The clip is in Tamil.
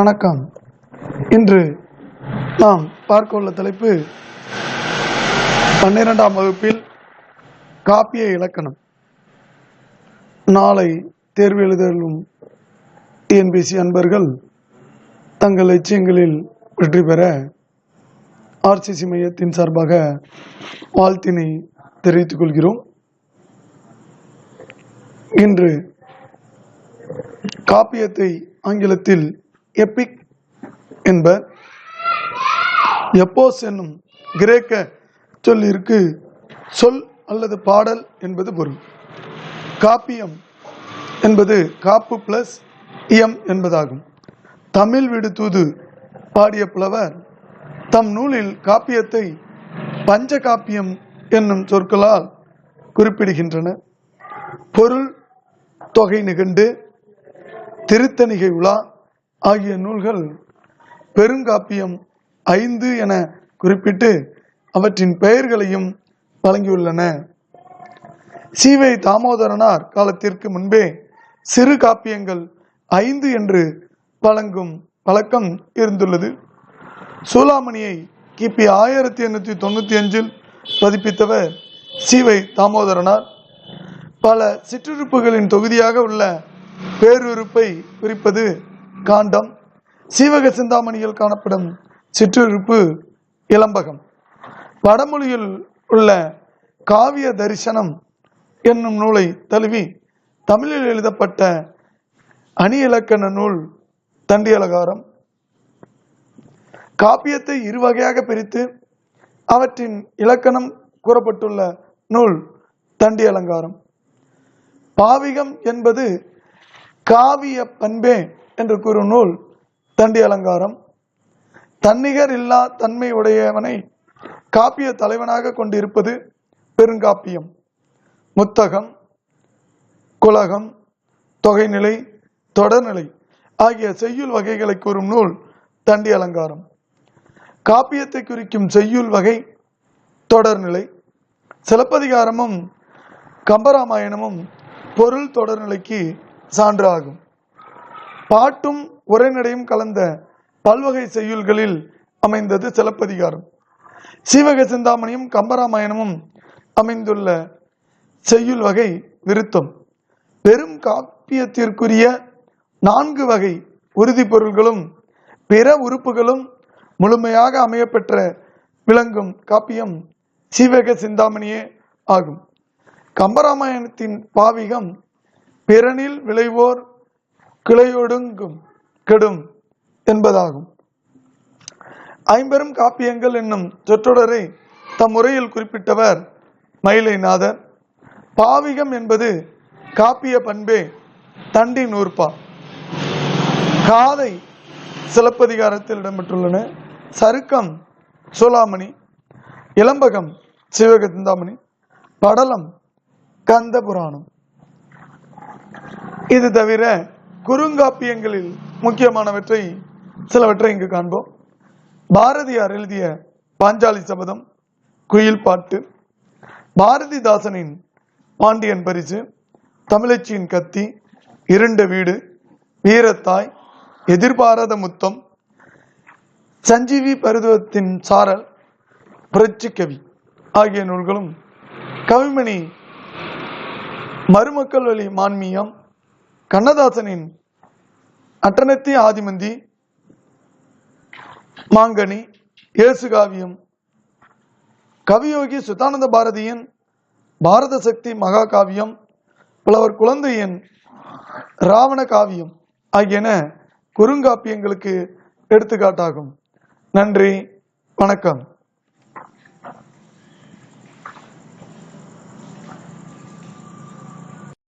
வணக்கம். இன்று நாம் பார்க்க உள்ள தலைப்பு பன்னிரெண்டாம் வகுப்பில் காப்பிய இலக்கணம். நாளை தேர்வு எழுதலும் டிஎன்பிசி அன்பர்கள் தங்கள் லட்சியங்களில் வெற்றி பெற ஆர்சிசி மையத்தின் சார்பாக வாழ்த்தினை தெரிவித்துக் கொள்கிறோம். இன்று காப்பியத்தை ஆங்கிலத்தில் எபிக் என்ப எப்போஸ் என்னும் கிரேக்க சொல்லிற்கு சொல் அல்லது பாடல் என்பது பொருள். காப்பியம் என்பது காப்பு பிளஸ் இயம் என்பதாகும். தமிழ் வீடு தூது பாடிய புலவர் தம் நூலில் காப்பியத்தை பஞ்ச காப்பியம் என்னும் சொற்களால் குறிப்பிடுகின்றனர் பொருள் தொகை நிகண்டு திருத்தணிகை உலா ஆகிய நூல்கள் பெருங்காப்பியம் ஐந்து என குறிப்பிட்டு அவற்றின் பெயர்களையும் வழங்கியுள்ளன. சீவை தாமோதரனார் காலத்திற்கு முன்பே சிறு காப்பியங்கள் ஐந்து என்று வழங்கும் பழக்கம் இருந்துள்ளது. சூளாமணியை கிபி ஆயிரத்தி எண்ணூற்றி தொண்ணூற்றி அஞ்சில் பதிப்பித்தவர் சீவை தாமோதரனார். பல சிற்றுறுப்புகளின் தொகுதியாக உள்ள பேருறுப்பை குறிப்பது காண்டம் சீவக சிந்தாமணியில் காணப்படும் சிற்றுறுப்பு இளம்பகம். வடமொழியில் உள்ள காவிய தரிசனம் என்னும் நூலை தழுவி தமிழில் எழுதப்பட்ட அணி இலக்கண நூல் தண்டி அலகாரம் காப்பியத்தை இரு வகையாக பிரித்து அவற்றின் இலக்கணம் கூறப்பட்டுள்ள நூல் தண்டி அலங்காரம் பாவிகம் என்பது காவிய பண்பே என்று கூறும் நூல் தண்டி அலங்காரம். தன்னிகர் இல்லா தன்மை உடையவனை காப்பிய தலைவனாக கொண்டிருப்பது பெருங்காப்பியம். முத்தகம் குலகம் தொகைநிலை தொடர்நிலை ஆகிய செய்யுள் வகைகளை கூறும் நூல் தண்டி அலங்காரம். காப்பியத்தை குறிக்கும் செய்யுள் வகை தொடர்நிலை. சிலப்பதிகாரமும் கம்பராமாயணமும் பொருள் தொடர்நிலைக்கு சான்று ஆகும். பாட்டும் உரைநடையும் கலந்த பல்வகை செய்யுள்களில் அமைந்தது சிலப்பதிகாரம். சீவக சிந்தாமணியும் கம்பராமாயணமும் அமைந்துள்ள செய்யுள் வகை விருத்தம். பெரும் காப்பியத்திற்குரிய நான்கு வகை உறுதி பொருள்களும் பிற உறுப்புகளும் முழுமையாக அமையப்பெற்ற விளங்கும் காப்பியம் சீவக சிந்தாமணியே ஆகும். கம்பராமாயணத்தின் பாவிகம் பிறனில் விளைவோர் கிளையொடுங்கும் கெடும் என்பதாகும். ஐம்பெரும் காப்பியங்கள் என்னும் சொற்றொடரை தம் உரையில் குறிப்பிட்டவர் மயிலைநாதர். பாவிகம் என்பது காப்பிய பண்பே தண்டி நூற்பா. காதை சிலப்பதிகாரத்தில் இடம்பெற்றுள்ளன. சருக்கம் சோலாமணி இளம்பகம் சிவக சிந்தாமணி படலம் கந்த புராணம். இது தவிர குறுங்காப்பியங்களில் முக்கியமானவற்றை சிலவற்றை இங்கு காண்போம். பாரதியார் எழுதிய பாஞ்சாலி சபதம் குயில் பாட்டு பாரதிதாசனின் பாண்டியன் பரிசு தமிழச்சியின் கத்தி இருண்ட வீடு வீரத்தாய் எதிர்பாராத முத்தம் சஞ்சீவி பருதுவத்தின் சாரல் புரட்சி கவி ஆகிய நூல்களும் கவிமணி மருமக்கள் வழி மான்மியம் கண்ணதாசனின் அட்டனத்தி ஆதிமந்தி மாங்கனி இயேசுகாவியம் கவியோகி சுதானந்த பாரதியின் பாரத சக்தி மகா காவியம் புலவர் குழந்தையின் ராவண காவியம் ஆகியன குறுங்காப்பியங்களுக்கு எடுத்துக்காட்டாகும். நன்றி வணக்கம்.